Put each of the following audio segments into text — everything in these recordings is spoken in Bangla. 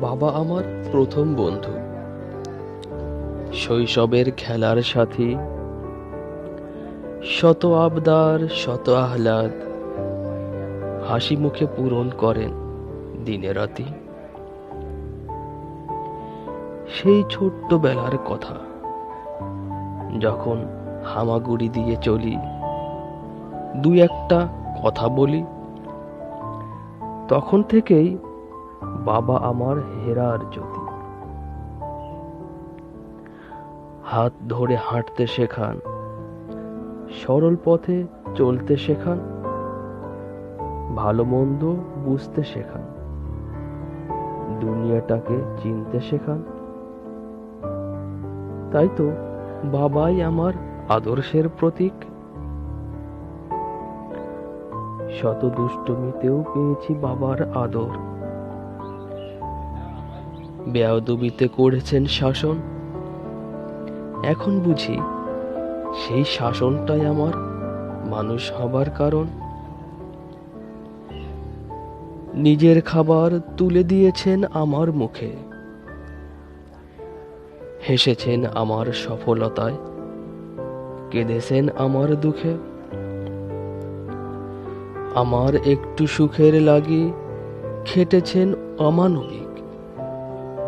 বাবা আমার প্রথম বন্ধু। শৈশবের খেলার সাথী। শত আবদার, শত আহ্লাদ। হাসি মুখে পূরণ করেন দিনে রাতি। সেই ছোট্ট বেলার কথা। যখন হামাগুড়ি দিয়ে চলি, দুই একটা কথা বলি, তখন থেকেই বাবা আমার হেরার জ্যোতি। হাত ধরে হাঁটতে শেখান। সরল পথে চলতে শেখান। ভালো মন্দ বুঝতে শেখান। দুনিয়াটাকে চিনতে শেখান। তাই তো বাবাই আমার আদর্শের প্রতীক। শত দুষ্টমিতেও পেয়েছি বাবার আদর। বেয়াদবিতে করেছেন শাসন। এখন বুঝি সেই শাসনটাই আমার মানুষ হবার কারণ। নিজের খাবার তুলে দিয়েছেন আমার মুখে। হেসেছেন আমার সফলতায়। কেঁদেছেন আমার দুঃখে। আমার একটু সুখের লাগি খেটেছেন অমানবিক।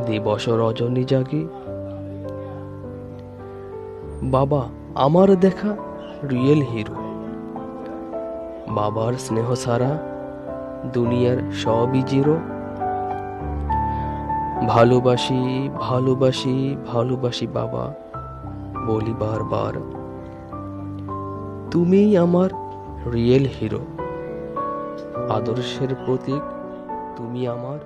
দিবস রজনী জাগি বাবা, আমার দেখা রিয়েল হিরো বাবার স্নেহ সারা দুনিয়ার সবই জিরো। ভালোবাসি ভালোবাসি ভালোবাসি বাবা, বলি বারবার, তুমিই আমার রিয়েল হিরো আদর্শের প্রতীক, তুমি আমার